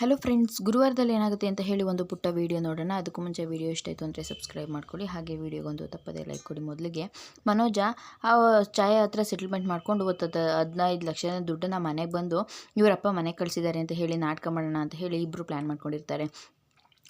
Hello friends ಗುರುವಾರದಲ್ಲಿ ಏನಾಗುತ್ತೆ ಅಂತ ಹೇಳಿ ಒಂದು ಪುಟ್ಟ ವೀಡಿಯೋ ನೋಡೋಣ. ಅದಕ್ಕೂ ಮುಂಚೆ ವೀಡಿಯೋ ಇಷ್ಟ ಅಂದರೆ ಸಬ್ಸ್ಕ್ರೈಬ್ ಮಾಡ್ಕೊಳ್ಳಿ. ಹಾಗೆ ವೀಡಿಯೋಗೊಂದು ತಪ್ಪದೇ ಲೈಕ್ ಕೊಡಿ ಮೊದಲಿಗೆ. ಮನೋಜ, ಆ ಛಾಯಾ ಹತ್ರ ಸೆಟಲ್ಮೆಂಟ್ ಮಾಡ್ಕೊಂಡು ಒತ್ತದ ಹದಿನೈದು ಲಕ್ಷ ದುಡ್ಡನ್ನ ಮನೆಗೆ ಬಂದು, ಇವರಪ್ಪ ಮನೆಗೆ ಕಳಿಸಿದ್ದಾರೆ ಅಂತ ಹೇಳಿ ನಾಟಕ ಮಾಡೋಣ ಅಂತ ಹೇಳಿ ಇಬ್ಬರು ಪ್ಲ್ಯಾನ್ ಮಾಡ್ಕೊಂಡಿರ್ತಾರೆ.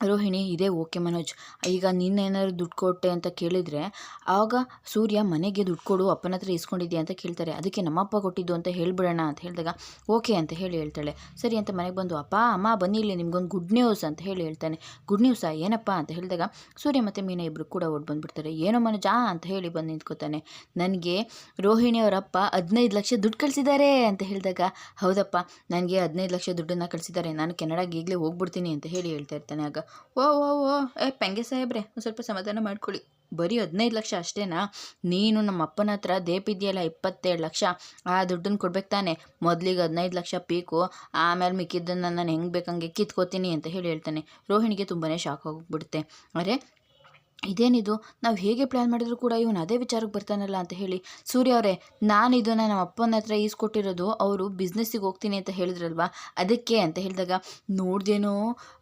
ರೋಹಿಣಿ, ಇದೇ ಓಕೆ ಮನೋಜ್, ಈಗ ನೀನೇನಾದ್ರು ದುಡ್ಡು ಕೊಟ್ಟೆ ಅಂತ ಕೇಳಿದರೆ, ಆಗ ಸೂರ್ಯ ಮನೆಗೆ ದುಡ್ಡು ಕೊಡು, ಅಪ್ಪನ ಹತ್ರ ಇಸ್ಕೊಂಡಿದ್ಯಾ ಅಂತ ಕೇಳ್ತಾರೆ. ಅದಕ್ಕೆ ನಮ್ಮಪ್ಪ ಕೊಟ್ಟಿದ್ದು ಅಂತ ಹೇಳಿಬಿಡೋಣ ಅಂತ ಹೇಳಿದಾಗ, ಓಕೆ ಅಂತ ಹೇಳಿ ಹೇಳ್ತಾಳೆ. ಸರಿ ಅಂತ ಮನೆಗೆ ಬಂದು, ಅಪ್ಪ, ಅಮ್ಮ, ಬನ್ನಿ ಇಲ್ಲಿ, ನಿಮ್ಗೊಂದು ಗುಡ್ ನ್ಯೂಸ್ ಅಂತ ಹೇಳಿ ಹೇಳ್ತಾನೆ. ಗುಡ್ ನ್ಯೂಸಾ ಏನಪ್ಪ? ಅಂತ ಹೇಳಿದಾಗ, ಸೂರ್ಯ ಮತ್ತು ಮೀನಾ ಇಬ್ಬರು ಕೂಡ ಓಡ್ ಬಂದುಬಿಡ್ತಾರೆ. ಏನೋ ಮನೋಜ? ಅಂತ ಹೇಳಿ ಬಂದು ನಿಂತ್ಕೋತಾನೆ. ನನಗೆ ರೋಹಿಣಿ ಅವರಪ್ಪ ಹದಿನೈದು ಲಕ್ಷ ದುಡ್ಡು ಕಳಿಸಿದ್ದಾರೆ ಅಂತ ಹೇಳಿದಾಗ, ಹೌದಪ್ಪ, ನನಗೆ ಹದಿನೈದು ಲಕ್ಷ ದುಡ್ಡನ್ನು ಕಳಿಸಿದ್ದಾರೆ. ನಾನು ಕೆನಡಾಗೆ ಈಗಲೇ ಹೋಗ್ಬಿಡ್ತೀನಿ ಅಂತ ಹೇಳಿ ಹೇಳ್ತಾ ಇರ್ತಾನೆ. ಆಗ ಓ ಓ ಓ, ಏ, ಪೆಂಗೆ ಸಾಹೇಬ್ರೆ ಒಂದು ಸ್ವಲ್ಪ ಸಮಾಧಾನ ಮಾಡ್ಕೊಳ್ಳಿ. ಬರೀ ಹದಿನೈದು ಲಕ್ಷ ಅಷ್ಟೇನಾ? ನೀನು ನಮ್ಮ ಅಪ್ಪನ ಹತ್ರ ದೇಪಿದೆಯಲ್ಲ ಇಪ್ಪತ್ತೇಳು ಲಕ್ಷ. ಆ ದುಡ್ಡನ್ನು ಕೊಡ್ಬೇಕು ತಾನೆ. ಮೊದಲಿಗೆ ಹದಿನೈದು ಲಕ್ಷ ಪೀಕು. ಆಮೇಲೆ ಮಿಕ್ಕಿದ್ದನ್ನು ನಾನು ಹೆಂಗೆ ಬೇಕಂಗೆ ಕಿತ್ಕೋತೀನಿ ಅಂತ ಹೇಳಿ ಹೇಳ್ತಾನೆ. ರೋಹಿಣಿಗೆ ತುಂಬಾ ಶಾಕ್ ಹೋಗ್ಬಿಡುತ್ತೆ ಅರೆ, ಇದೇನಿದು? ನಾವು ಹೇಗೆ ಪ್ಲ್ಯಾನ್ ಮಾಡಿದ್ರು ಕೂಡ ಇವನು ಅದೇ ವಿಚಾರಕ್ಕೆ ಬರ್ತಾನಲ್ಲ ಅಂತ ಹೇಳಿ. ಸೂರ್ಯ ಅವರೇ, ನಾನು ಇದನ್ನು ನಮ್ಮ ಅಪ್ಪನ ಹತ್ರ ಈಸ್ಕೊಟ್ಟಿರೋದು ಅವರು ಬಿಸ್ನೆಸ್ಸಿಗೆ ಹೋಗ್ತೀನಿ ಅಂತ ಹೇಳಿದ್ರಲ್ವಾ? ಅದಕ್ಕೆ ಅಂತ ಹೇಳಿದಾಗ, ನೋಡ್ದೇನೋ?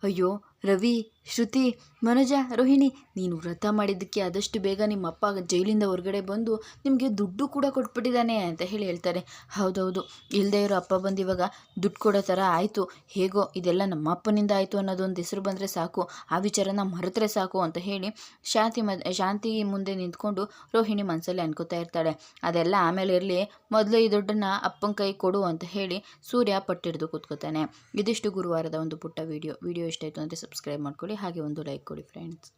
ಅಯ್ಯೋ ರವಿ, ಶ್ರುತಿ, ಮನೋಜ, ರೋಹಿಣಿ, ನೀನು ವ್ರತ ಮಾಡಿದ್ದಕ್ಕೆ ಆದಷ್ಟು ಬೇಗ ನಿಮ್ಮ ಅಪ್ಪ ಜೈಲಿಂದ ಹೊರಗಡೆ ಬಂದು ನಿಮಗೆ ದುಡ್ಡು ಕೂಡ ಕೊಟ್ಬಿಟ್ಟಿದ್ದಾನೆ ಅಂತ ಹೇಳಿ ಹೇಳ್ತಾರೆ. ಹೌದೌದು ಇಲ್ಲದೆ ಇರೋ ಅಪ್ಪ ಬಂದಿವಾಗ ದುಡ್ಡು ಕೊಡೋ ಥರ ಆಯಿತು. ಹೇಗೋ, ಇದೆಲ್ಲ ನಮ್ಮ ಅಪ್ಪನಿಂದ ಆಯಿತು ಅನ್ನೋದೊಂದು ಹೆಸರು ಬಂದರೆ ಸಾಕು. ಆ ವಿಚಾರನ ಮರೆತರೆ ಸಾಕು ಅಂತ ಹೇಳಿ ಶಾಂತಿ ಮ, ಶಾಂತಿ ಮುಂದೆ ನಿಂತ್ಕೊಂಡು ರೋಹಿಣಿ ಮನಸ್ಸಲ್ಲಿ ಅನ್ಕೋತಾ ಇರ್ತಾಳೆ. ಅದೆಲ್ಲ ಆಮೇಲೆ ಇರಲಿ, ಮೊದಲು ಈ ದುಡ್ಡನ್ನು ಅಪ್ಪನ ಕೈ ಕೊಡು ಅಂತ ಹೇಳಿ ಸೂರ್ಯ ಪಟ್ಟಿಡ್ದು ಕೂತ್ಕೋತಾನೆ. ಇದಿಷ್ಟು ಗುರುವಾರದ ಒಂದು ಪುಟ್ಟ ವಿಡಿಯೋ. ವಿಡಿಯೋ ಇಷ್ಟ ಆಯಿತು ಅಂದರೆ ಸಬ್ಸ್ಕ್ರೈಬ್ ಮಾಡ್ಕೊಳ್ಳಿ. ಹಾಗೆ ಒಂದು ಲೈಕ್ ಕೊಡಿ ಫ್ರೆಂಡ್ಸ್